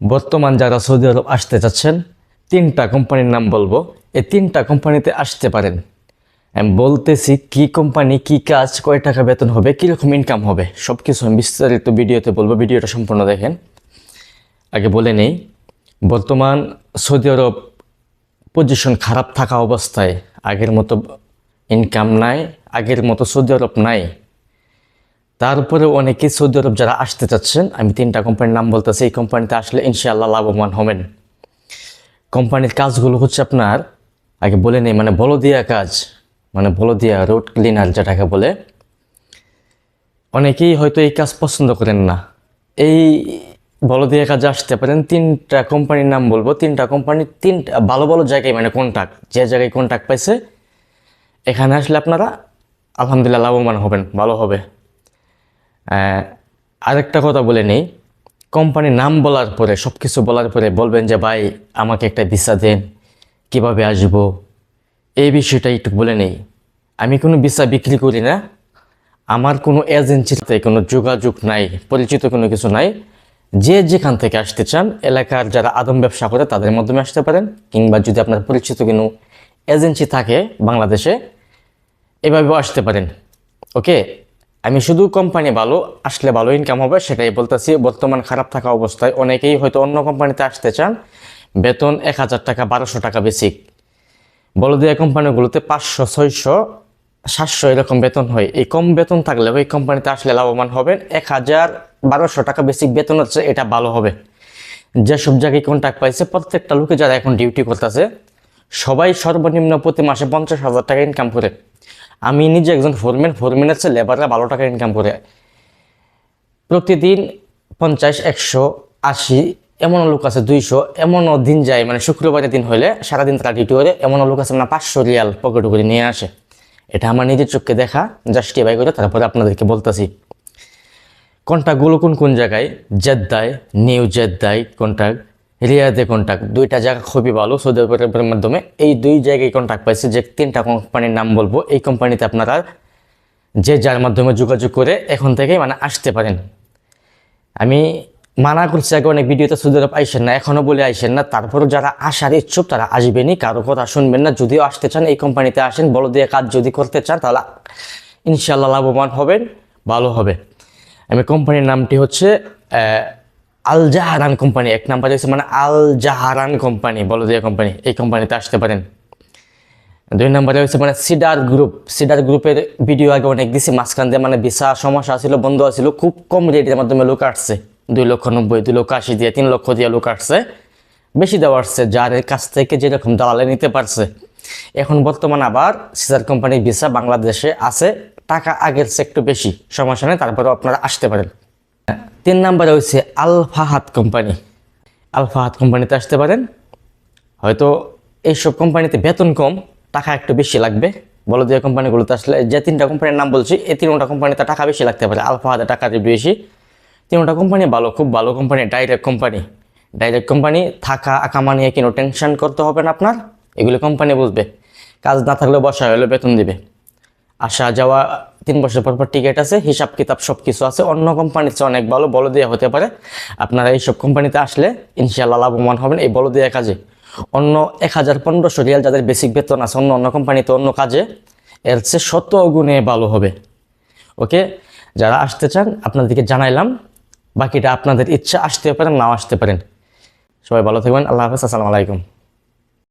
বর্তমান যারা সৌদি আরব আসতে চাচ্ছেন, তিনটা কোম্পানির নাম বলব। এই তিনটা কোম্পানিতে আসতে পারেন। আমি বলতেছি কি কোম্পানি, কি কাজ, কয় টাকা বেতন হবে, কীরকম ইনকাম হবে সব কিছু আমি বিস্তারিত ভিডিওতে বলব, ভিডিওটা সম্পূর্ণ দেখেন। আগে বলে নেই, বর্তমান সৌদি আরব পজিশন খারাপ থাকা অবস্থায় আগের মতো ইনকাম নাই, আগের মতো সৌদি আরব নাই। তারপরে অনেকে সৌদি আরব যারা আসতে চাচ্ছেন, আমি তিনটা কোম্পানির নাম বলতেছি, এই কোম্পানিতে আসলে ইনশাআল্লাহ লাভবান হবেন। কোম্পানির কাজগুলো হচ্ছে আপনার, আগে বলে নেই মানে বলদিয়া কাজ মানে বলদিয়া রোড ক্লিনার যেটাকে বলে। অনেকেই হয়তো এই কাজ পছন্দ করেন না। এই বলদিয়া কাজে আসতে পারেন, তিনটা কোম্পানির নাম বলব। তিনটা কোম্পানির তিনটা, ভালো ভালো জায়গায় মানে কন্ট্যাক্ট যে জায়গায় কন্ট্যাক্ট পাইছে, এখানে আসলে আপনারা আলহামদুলিল্লাহ লাভবান হবেন, ভালো হবে। আরেকটা কথা বলে নেই। কোম্পানির নাম বলার পরে সব কিছু বলার পরে বলবেন যে, ভাই, আমাকে একটা ভিসা দেন, কীভাবে আসব? এই বিষয়টা একটু বলে নেই। আমি কোনো ভিসা বিক্রি করি না। আমার কোনো এজেন্সিতে কোনো যোগাযোগ নাই, পরিচিত কোনো কিছু নাই। যে যেখান থেকে আসতে চান, এলাকার যারা আদম ব্যবসা করে, তাদের মাধ্যমে আসতে পারেন। কিংবা যদি আপনার পরিচিত কোনো এজেন্সি থাকে বাংলাদেশে, এভাবেও আসতে পারেন। ওকে? আমি শুধু কোম্পানি ভালো, আসলে ভালো ইনকাম হবে, সেটাই বলতেছি। বর্তমান খারাপ থাকা অবস্থায় অনেকেই হয়তো অন্য কোম্পানিতে আসতে চান। বেতন এক হাজার টাকা, বারোশো টাকা বেসিক বলদিয়া কোম্পানিগুলোতে পাঁচশো, ছয়শো, সাতশো এরকম বেতন হয়। এই কম বেতন থাকলে ওই কোম্পানিতে আসলে লাভবান হবেন। এক হাজার, বারোশো টাকা বেসিক বেতন হচ্ছে, এটা ভালো হবে। যেসব জায়গায় কন্ট্যাক্ট পাইছে, প্রত্যেকটা লোকে যারা এখন ডিউটি করতেছে সবাই সর্বনিম্ন প্রতি মাসে পঞ্চাশ হাজার টাকা ইনকাম করে। আমি নিজে একজন ফোরম্যান ফোরম্যানের চেয়ে লেবাররা বারো টাকা ইনকাম করে। প্রতিদিন পঞ্চাশ, একশো, আশি, এমনও লোক আছে দুইশো, এমনও দিন যায় মানে শুক্রবারের দিন হলে সারাদিন তারা ডিউটি করে, এমনও লোক আছে না পাঁচশো রিয়াল পকেটে করে নিয়ে আসে। এটা আমার নিজের চোখকে দেখা জাস্টিফাই করে তারপরে আপনাদেরকে বলতেছি। কন্ট্যাক্টগুলো কোন কোন জায়গায়? জেদ্দায়, নিউ জেদ্দায় কন্ট্যাক্ট রিয়াদে কন্ট্যাক্ট দুইটা জায়গা খুবই ভালো, সৌদি আরবের মাধ্যমে। এই দুই জায়গায় কন্ট্যাক্ট পাইছে, যে তিনটা কোম্পানির নাম বলব, এই কোম্পানিতে আপনারা যে যার মাধ্যমে যোগাযোগ করে এখন থেকে মানে আসতে পারেন। আমি মানা করছি আগে অনেক ভিডিওতে সৌদি আরব আইসেন না এখনও বলে আইসেন না, তারপরও যারা আসার ইচ্ছুক তারা আসবেনই, কারও কথা শুনবেন না, যদিও আসতে চান, এই কোম্পানিতে আসেন, বলো দিয়ে কাজ যদি করতে চান, তাহলে ইনশাল্লাহ লাভবান হবেন, ভালো হবে। আমি কোম্পানির নামটি হচ্ছে আল জাহারান কোম্পানি, এক নাম্বার হচ্ছে মানে আল জাহারান কোম্পানি বলো দিয়ে কোম্পানি, এই কোম্পানিতে আসতে পারেন। দুই নম্বরে হচ্ছে মানে সিডার গ্রুপ, সিডার গ্রুপের ভিডিও আগে অনেক দিছি, মাঝখান দিয়ে মানে ভিসা সমস্যা ছিল, বন্ধ ছিল, খুব কম রেটের মাধ্যমে লোক আসছে। দুই লক্ষ নব্বই, দুই লক্ষ আশি দিয়ে, তিন লক্ষ দিয়ে লোক আসছে। বেশি দেওয়া আসছে, যার কাছ থেকে যেরকম দালালে নিতে পারছে। এখন বর্তমান আবার সিডার কোম্পানির ভিসা বাংলাদেশে আছে, টাকা আগের চেয়ে একটু বেশি, সমস্যা নেই তারপরে আপনারা আসতে পারেন। তিন নম্বরে হচ্ছে Al Fahad company. Al Fahad কোম্পানিতে আসতে পারেন। হয়তো এইসব কোম্পানিতে বেতন কম, টাকা একটু বেশি লাগবে। বলো যে কোম্পানিগুলোতে আসলে যে তিনটা কোম্পানির নাম বলছি, এই তিনটা কোম্পানিতে টাকা বেশি লাগতে পারে আলফা হাতে টাকা বেশি। তিনটা কোম্পানি ভালো, খুব ভালো company direct company. Direct company, থাকা আকামা নিয়ে কোনো টেনশন করতে হবে না আপনার। এগুলো কোম্পানি বুঝবে। কাজ না থাকলে বসা হলে বেতন দিবে। আসা যাওয়া তিন বছর পর পর টিকিট আছে, হিসাব কিতাব সব কিছু আছে, অন্য কোম্পানির চেয়ে অনেক ভালো বলো দেওয়া হতে পারে। আপনারা এইসব কোম্পানিতে আসলে ইনশাআল্লাহ লাভবান হবেন এই বলো দেওয়া কাজে। অন্য এক হাজার পনেরোশো রিয়াল যাদের বেসিক বেতন আছে, অন্য অন্য কোম্পানিতে অন্য কাজে, এর চেয়ে শত গুণে ভালো হবে। ওকে যারা আসতে চান, আপনাদেরকে জানাইলাম, বাকিটা আপনাদের ইচ্ছা আসতে পারেন, নাও আসতে পারেন। সবাই ভালো থাকবেন, আল্লাহ হাফেজ, আসসালামু আলাইকুম।